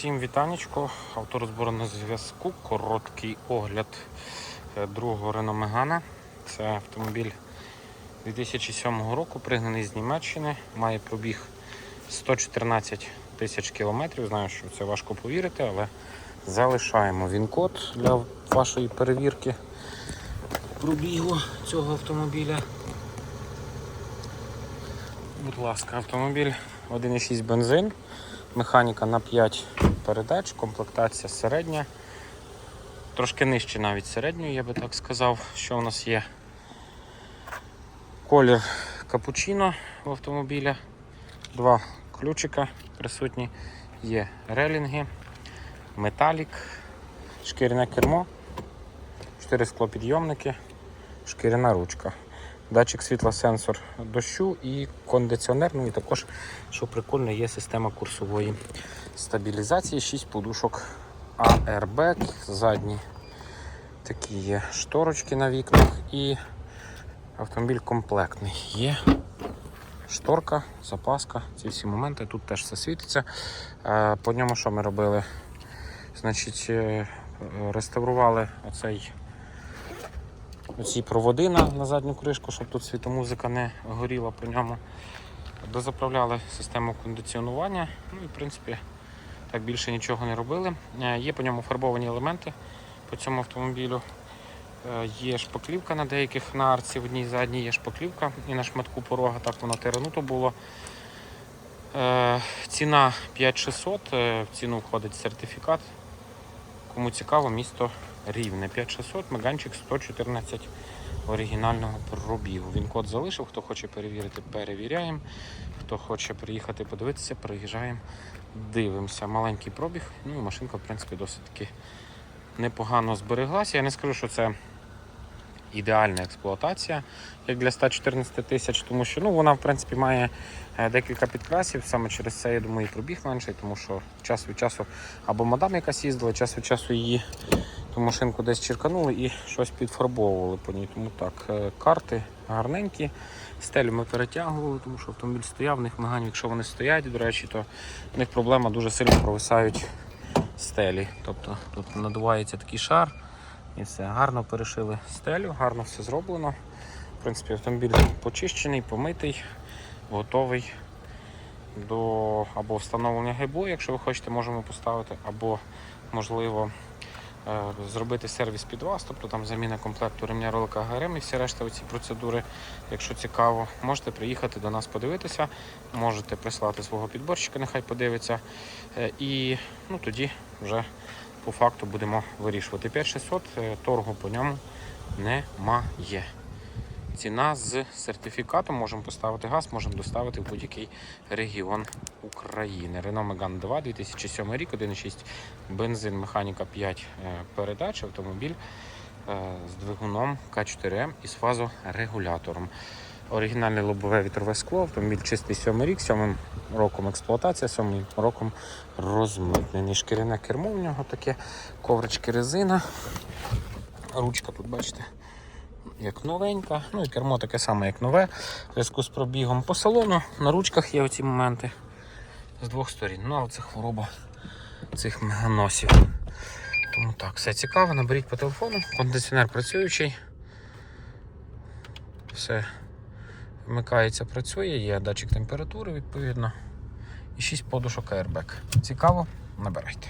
Всім вітанечко, авторозбор на зв'язку, короткий огляд е, другого Renault Megane. Це автомобіль 2007 року, пригнаний з Німеччини, має пробіг 114 тисяч кілометрів. Знаю, що це важко повірити, але залишаємо він-код для вашої перевірки пробігу цього автомобіля. Будь ласка, автомобіль 1,6 бензин. Механіка на 5 передач, комплектація середня. Трошки нижче навіть середньої, я би так сказав, що у нас є колір капучино в автомобіля, два ключика присутні, є релінги, металік, шкіряне кермо, 4 склопідйомники, шкіряна ручка. Датчик світла, сенсор дощу і кондиціонер. Ну і також, що прикольно, є система курсової стабілізації, 6 подушок AirBag, задні такі є шторочки на вікнах і автомобіль комплектний. Є шторка, запаска, ці всі моменти. Тут теж все світиться. По ньому що ми робили? Значить, е, реставрували оцей оці проводи на, задню кришку, щоб тут світомузика не горіла по ньому. Дозаправляли систему кондиціонування. Ну і в принципі так більше нічого не робили. Е, Є по ньому фарбовані елементи по цьому автомобілю. Е, Є шпаклівка на деяких на арці, в одній задній є шпаклівка і на шматку порога так воно тирануто було. Е, Ціна 5600, е, в ціну входить сертифікат. Кому цікаво, місто Рівне 5600, меганчик 114 оригінального пробігу. Він код залишив. Хто хоче перевірити, перевіряємо. Хто хоче приїхати подивитися, приїжджаємо, дивимося. Маленький пробіг. Ну і машинка, в принципі, досить таки непогано збереглася. Я не скажу, що це ідеальна експлуатація, як для 114 тисяч, тому що ну, вона в принципі має е, декілька підкрасів. Саме через це, я думаю, і пробіг менший, тому що час від часу або мадам якась їздила, час від часу її ту машинку десь черканули і щось підфарбовували по ній. Тому так, е, карти гарненькі. Стелю ми перетягували, тому що автомобіль стояв, в них мегані, якщо вони стоять, до речі, то в них проблема дуже сильно провисають стелі. Тобто тут надувається такий шар і все. Гарно перешили стелю, гарно все зроблено. В принципі, автомобіль почищений, помитий, готовий до або встановлення ГБО, якщо ви хочете, можемо поставити, або можливо зробити сервіс під вас, тобто там заміна комплекту ремня ролика ГРМ і всі решта оці процедури, якщо цікаво, можете приїхати до нас подивитися, можете прислати свого підборщика, нехай подивиться. Е, І ну, тоді вже по факту будемо вирішувати. 5600 е, торгу по ньому немає. Ціна з сертифікатом можемо поставити газ, можемо доставити в будь-який регіон України. Renault Megane 2, 2007 рік, 1,6 бензин, механіка 5 е, передач, автомобіль е, з двигуном К4М і з фазорегулятором. Оригінальне лобове вітрове скло, автомобіль чистий 7 рік, 7 роком експлуатація, 7 роком розмитнений. Шкіряне кермо в нього таке, коврички резина. Ручка тут, бачите, як новенька. Ну і кермо таке саме, як нове. В зв'язку з пробігом по салону. На ручках є оці моменти з двох сторін. Ну, але це хвороба цих меганосів. Тому так, все цікаво, наберіть по телефону. Кондиціонер працюючий. Все вмикається, працює, є датчик температури відповідно. І 6 подушок airbag. Цікаво? Набирайте.